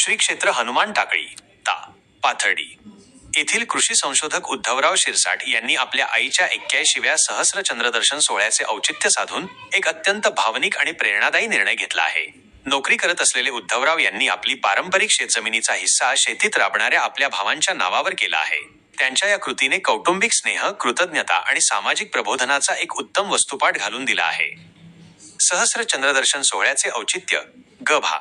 श्री क्षेत्र हनुमान टाकळी ता पाथर्डी. येथील कृषी संशोधक उद्धवराव शिरसाट यांनी आपल्या आईच्या एक्क्याऐंशीव्या सहस्र चंद्रदर्शन सोहळ्याचे औचित्य साधून एक अत्यंत भावनिक आणि प्रेरणादायी निर्णय घेतला आहे. नोकरी करत असलेले उद्धवराव यांनी आपली पारंपरिक शेतजमिनीचा हिस्सा शेतीत राबणाऱ्या आपल्या भावांच्या नावावर केला आहे. त्यांच्या या कृतीने कौटुंबिक स्नेह कृतज्ञता आणि सामाजिक प्रबोधनाचा एक उत्तम वस्तुपाठ घालून दिला आहे. सहस्र चंद्रदर्शन सोहळ्याचे औचित्य ग भा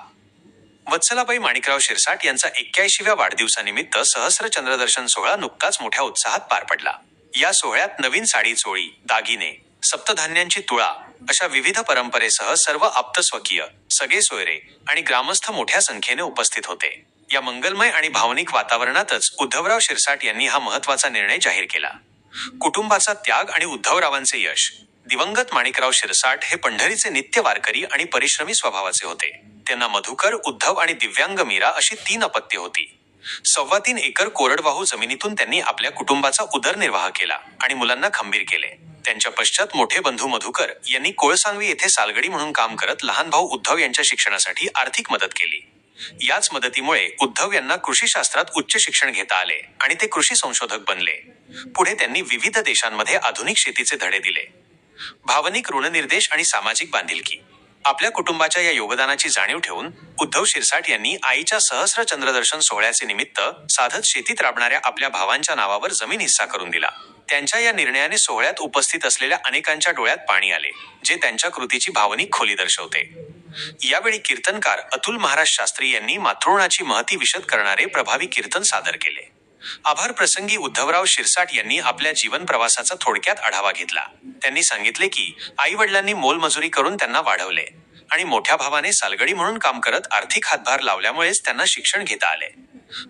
वत्सलाबाई माणिकराव शिरसाट यांचा एक्क्याऐंशीव्या वाढदिवसानिमित्त सहस्र चंद्रदर्शन सोहळा नुकताच मोठ्या उत्साहात पार पडला. या सोहळ्यात नवीन साडी चोळी दागिने सप्तधान्यांची तुळा अशा विविध परंपरेसह सर्व आप्तस्वकीय सगळे सोयरे आणि ग्रामस्थ मोठ्या संख्येने उपस्थित होते. या मंगलमय आणि भावनिक वातावरणातच उद्धवराव शिरसाट यांनी हा महत्त्वाचा निर्णय जाहीर केला. कुटुंबाचा त्याग आणि उद्धवरावांचे यश दिवंगत माणिकराव शिरसाट हे पंढरीचे नित्य वारकरी आणि परिश्रमी स्वभावाचे होते. त्यांना मधुकर उद्धव आणि दिव्यांग मीरा अशी तीन अपत्ये होती. सव्वा तीन एकर कोरडवाहू जमिनीतून त्यांनी आपल्या कुटुंबाचा उदरनिर्वाह केला आणि मुलांना खंबीर केले. त्यांच्या पश्चात मोठे बंधू मधुकर यांनी कोळसांगवी येथे सालगडी म्हणून काम करत लहान भाऊ उद्धव यांच्या शिक्षणासाठी आर्थिक मदत केली. याच मदतीमुळे उद्धव यांना कृषीशास्त्रात उच्च शिक्षण घेता आले आणि ते कृषी संशोधक बनले. पुढे त्यांनी विविध देशांमध्ये आधुनिक शेतीचे धडे दिले. भावनिक ऋणनिर्देश आणि सामाजिक बांधिलकी. आपल्या कुटुंबाच्या या योगदानाची जाणीव ठेवून उद्धव शिरसाट यांनी आईच्या सहस्र चंद्रदर्शन सोहळ्याचे निमित्त साधत शेतीत राबणाऱ्या आपल्या भावांच्या नावावर जमीन हिस्सा करून दिला. त्यांच्या या निर्णयाने सोहळ्यात उपस्थित असलेल्या अनेकांच्या डोळ्यात पाणी आले जे त्यांच्या कृतीची भावनिक खोली दर्शवते. यावेळी कीर्तनकार अतुल महाराज शास्त्री यांनी मातृणाची महती विशद करणारे प्रभावी कीर्तन सादर केले. आभार प्रसंगी उद्धवराव शिरसाट यांनी आपल्या जीवन प्रवासाचा थोडक्यात आढावा घेतला. त्यांनी सांगितले की आई वडिलांनी मोलमजुरी करून त्यांना वाढवले आणि मोठ्या भावाने सालगडी म्हणून काम करत आर्थिक हातभार लावल्यामुळेच त्यांना शिक्षण घेता आले.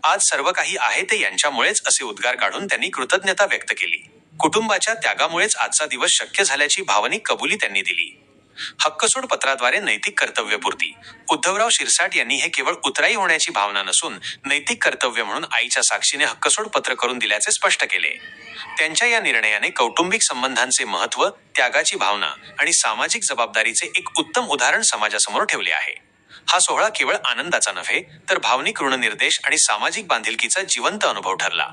आज सर्व काही आहे ते यांच्यामुळेच असे उद्गार काढून त्यांनी कृतज्ञता व्यक्त केली. कुटुंबाच्या त्यागामुळेच आजचा दिवस शक्य झाल्याची भावनिक कबुली त्यांनी दिली. हक्कसोड पत्राद्वारे नैतिक कर्तव्यपूर्ती. उद्धवराव शिरसाट यांनी हे केवळ उतराई होण्याची भावना नसून नैतिक कर्तव्य म्हणून आईच्या साक्षीने हक्कसोड पत्र करून दिल्याचे स्पष्ट केले. त्यांच्या या निर्णयाने कौटुंबिक संबंधांचे महत्त्व त्यागाची भावना आणि सामाजिक जबाबदारीचे एक उत्तम उदाहरण समाजासमोर ठेवले आहे. हा सोहळा केवळ आनंदाचा नव्हे तर भावनिक ऋणनिर्देश आणि सामाजिक बांधिलकीचा जिवंत अनुभव ठरला.